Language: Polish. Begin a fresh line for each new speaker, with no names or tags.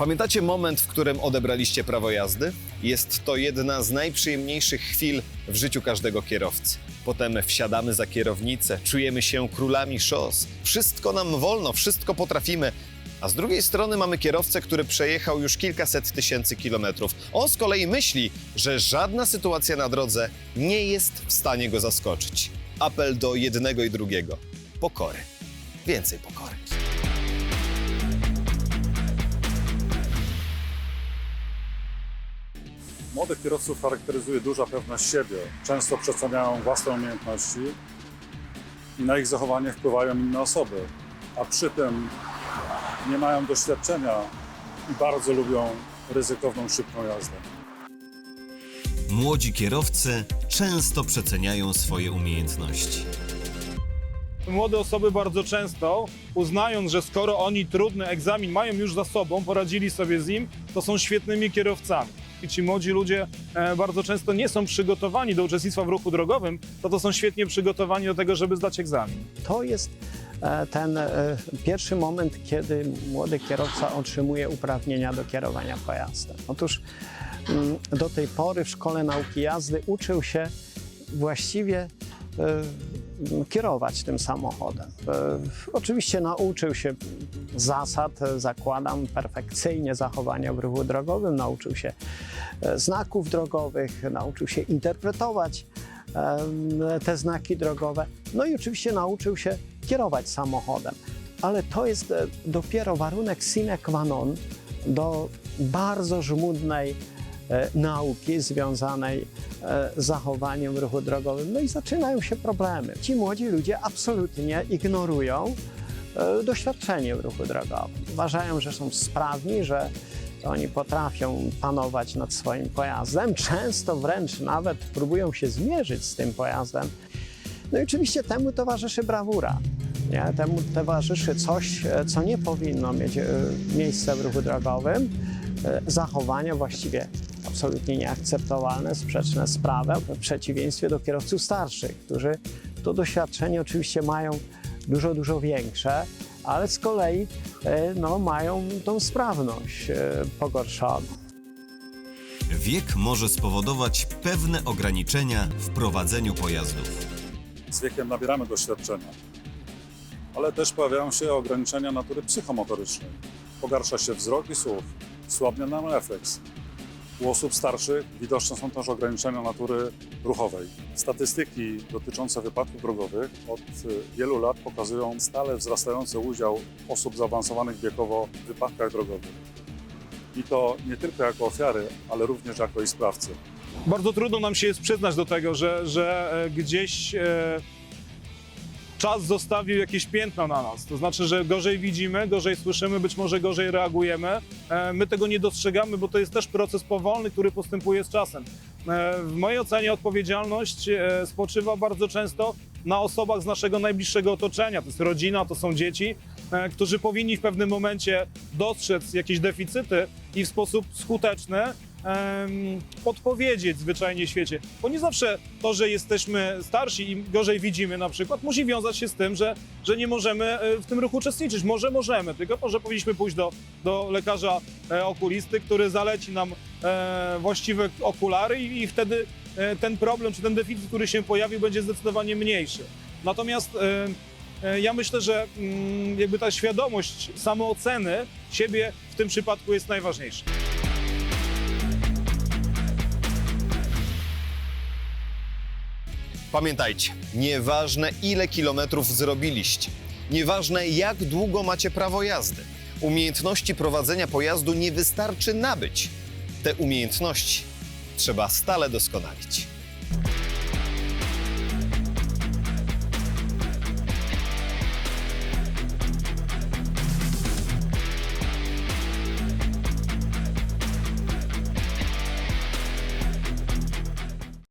Pamiętacie moment, w którym odebraliście prawo jazdy? Jest to jedna z najprzyjemniejszych chwil w życiu każdego kierowcy. Potem wsiadamy za kierownicę, czujemy się królami szos. Wszystko nam wolno, wszystko potrafimy. A z drugiej strony mamy kierowcę, który przejechał już kilkaset tysięcy kilometrów. On z kolei myśli, że żadna sytuacja na drodze nie jest w stanie go zaskoczyć. Apel do jednego i drugiego. Pokory. Więcej pokory.
Młodych kierowców charakteryzuje duża pewność siebie. Często przeceniają własne umiejętności i na ich zachowanie wpływają inne osoby, a przy tym nie mają doświadczenia i bardzo lubią ryzykowną, szybką jazdę.
Młodzi kierowcy często przeceniają swoje umiejętności.
Młode osoby bardzo często uznając, że skoro oni trudny egzamin mają już za sobą, poradzili sobie z nim, to są świetnymi kierowcami. I ci młodzi ludzie e, bardzo często nie są przygotowani do uczestnictwa w ruchu drogowym, to to są świetnie przygotowani do tego, żeby zdać egzamin.
To jest e, ten e, pierwszy moment, kiedy młody kierowca otrzymuje uprawnienia do kierowania pojazdem. Otóż mm, do tej pory w szkole nauki jazdy uczył się właściwie kierować tym samochodem. E, Oczywiście nauczył się zasad, zakładam, perfekcyjnie zachowania w ruchu drogowym, nauczył się e, znaków drogowych, nauczył się interpretować te znaki drogowe. No i oczywiście nauczył się kierować samochodem. Ale to jest e, dopiero warunek sine qua non do bardzo żmudnej nauki związanej e, z zachowaniem ruchu drogowym. No i zaczynają się problemy. Ci młodzi ludzie absolutnie ignorują e, doświadczenie w ruchu drogowym. Uważają, że są sprawni, że oni potrafią panować nad swoim pojazdem, często wręcz nawet próbują się zmierzyć z tym pojazdem. No i oczywiście temu towarzyszy brawura. Nie? Temu towarzyszy coś, e, co nie powinno mieć e, miejsca w ruchu drogowym. E, Zachowania właściwie absolutnie nieakceptowalne, sprzeczne z prawem, w przeciwieństwie do kierowców starszych, którzy to doświadczenie oczywiście mają dużo, dużo większe, ale z kolei no, mają tą sprawność pogorszoną.
Wiek może spowodować pewne ograniczenia w prowadzeniu pojazdów.
Z wiekiem nabieramy doświadczenia, ale też pojawiają się ograniczenia natury psychomotorycznej. Pogarsza się wzrok i słuch, słabnie nam refleks. U osób starszych widoczne są też ograniczenia natury ruchowej. Statystyki dotyczące wypadków drogowych od y, wielu lat pokazują stale wzrastający udział osób zaawansowanych wiekowo w wypadkach drogowych. I to nie tylko jako ofiary, ale również jako i sprawcy.
Bardzo trudno nam się jest przyznać do tego, że, że e, gdzieś e, czas zostawił jakieś piętno na nas. To znaczy, że gorzej widzimy, gorzej słyszymy, być może gorzej reagujemy. E, my tego nie dostrzegamy, bo to jest też proces powolny, który postępuje z czasem. E, w mojej ocenie odpowiedzialność e, spoczywa bardzo często na osobach z naszego najbliższego otoczenia. To jest rodzina, to są dzieci, którzy powinni w pewnym momencie dostrzec jakieś deficyty i w sposób skuteczny podpowiedzieć zwyczajnie świecie. Bo nie zawsze to, że jesteśmy starsi i gorzej widzimy na przykład, musi wiązać się z tym, że, że nie możemy e, w tym ruchu uczestniczyć. Może możemy, tylko może powinniśmy pójść do, do lekarza e, okulisty, który zaleci nam e, właściwe okulary i, i wtedy ten problem czy ten deficyt, który się pojawił, będzie zdecydowanie mniejszy. Natomiast ja myślę, że mm, jakby ta świadomość samooceny siebie w tym przypadku jest najważniejsza.
Pamiętajcie, nieważne ile kilometrów zrobiliście, nieważne jak długo macie prawo jazdy, umiejętności prowadzenia pojazdu nie wystarczy nabyć. Te umiejętności trzeba stale doskonalić.